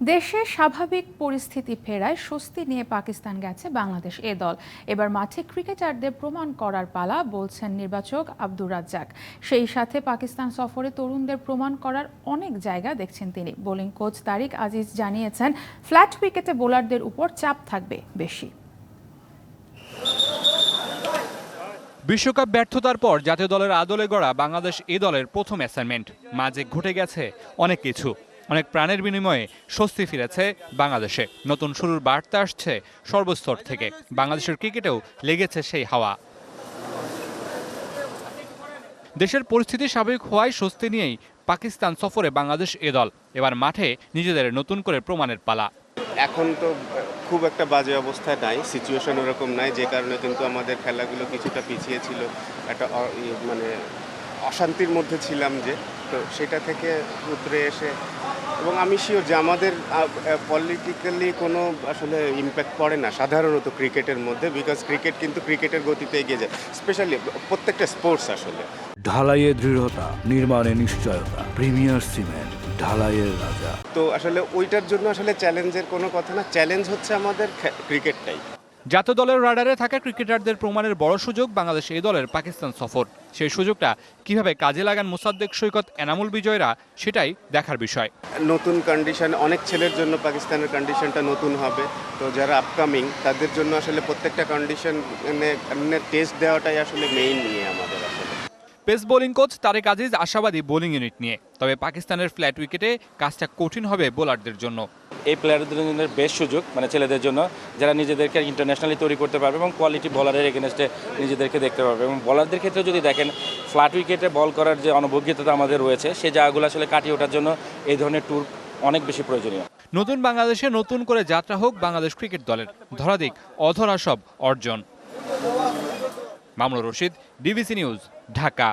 দেশে স্বাভাবিক পরিস্থিতি ফেরায় স্বস্তি নিয়ে পাকিস্তান গেছে বাংলাদেশ এ দল। এবার মাঠে ক্রিকেটারদের প্রমাণ করার পালা বলছেন নির্বাচক আব্দুর রাজ্জাক। সেই সাথে পাকিস্তান সফরে তরুণদের প্রমাণ করার অনেক জায়গা দেখছেন তিনি। বোলিং কোচ তারিক আজিজ জানিয়েছেন, ফ্ল্যাট উইকেটে বোলারদের উপর চাপ থাকবে বেশি। বিশ্বকাপ ব্যর্থতার পর জাতীয় দলের আদলে গড়া বাংলাদেশ এ দলের প্রথম অ্যাসাইনমেন্ট মাঝে ঘটে গেছে অনেক কিছু। অনেক প্রাণের বিনিময়ে স্বস্তি ফিরেছে বাংলাদেশে। নতুন শুরুর বার্তা আসছে সর্বস্তর থেকে। বাংলাদেশের ক্রিকেটেও লেগেছে সেই হাওয়া। দেশের পরিস্থিতি স্বাভাবিক হওয়ায় স্বস্তি নিয়েই পাকিস্তান সফরে বাংলাদেশ এ দল। এবার মাঠে নিজেদের নতুন করে প্রমাণের পালা। এখন তো খুব একটা বাজে অবস্থায় নাই সিচুয়েশন ওরকম নাই, যে কারণে কিন্তু আমাদের খেলাগুলো কিছুটা পিছিয়ে ছিল। একটা অ- মানে অশান্তির মধ্যে ছিলাম যে তো সেটা থেকে উতরে এসে এবং আমি শিওর যে আমাদের পলিটিক্যালি কোনো আসলে ইম্প্যাক্ট পড়ে না সাধারণত ক্রিকেটের মধ্যে বিকজ ক্রিকেট কিন্তু ক্রিকেটের গতিতে এগিয়ে যায় স্পেশালি প্রত্যেকটা স্পোর্টস আসলে। ঢালাইয়ে দৃঢ়তা নির্মাণে নিশ্চয়তা প্রিমিয়ার সিমেন্ট ঢালাইয়ের রাজা। তো আসলে ওইটার জন্য আসলে চ্যালেঞ্জের কোনো কথা না চ্যালেঞ্জ হচ্ছে আমাদের ক্রিকেটটাই জাতীয় দলের রাডারে থাকা ক্রিকেটারদের প্রমাণের বড় সুযোগ বাংলাদেশ এই দলের পাকিস্তান সফর। সেই সুযোগটা কীভাবে কাজে লাগান মোসাদ্দেক সৈকত, এনামুল বিজয়রা, সেটাই দেখার বিষয়। নতুন কন্ডিশন অনেক ছেলের জন্য পাকিস্তানের কন্ডিশনটা নতুন হবে। তো যারা আপকামিং তাদের জন্য আসলে প্রত্যেকটা কন্ডিশন টেস্ট দেওয়াটাই আসলে মেইন নিয়ে আমাদের। Pace bowling coach Tarek Aziz আশাবাদী বোলিং ইউনিট নিয়ে। তবে পাকিস্তানের ফ্ল্যাট উইকেটে কাজটা কঠিন হবে বোলারদের জন্য। এই প্লেয়ারদের জন্য বেশ সুযোগ মানে ছেলেদের জন্য যারা নিজেদেরকে ইন্টারন্যাশনালি তৈরি করতে পারবে এবং কোয়ালিটি বলারের এগেনস্টে নিজেদেরকে দেখতে পারবে। এবং বলারদের ক্ষেত্রে যদি দেখেন ফ্ল্যাট উইকেটে বল করার যে অনুভোগ্যতা আমাদের রয়েছে সেই জায়গাগুলো আসলে কাটিয়ে ওঠার জন্য এই ধরনের ট্যুর অনেক বেশি প্রয়োজনীয়। নতুন বাংলাদেশে নতুন করে যাত্রা হোক বাংলাদেশ ক্রিকেট দলের। ধরাদিক অধরা সব অর্জন। Mamunur Rashid BBC news Dhaka.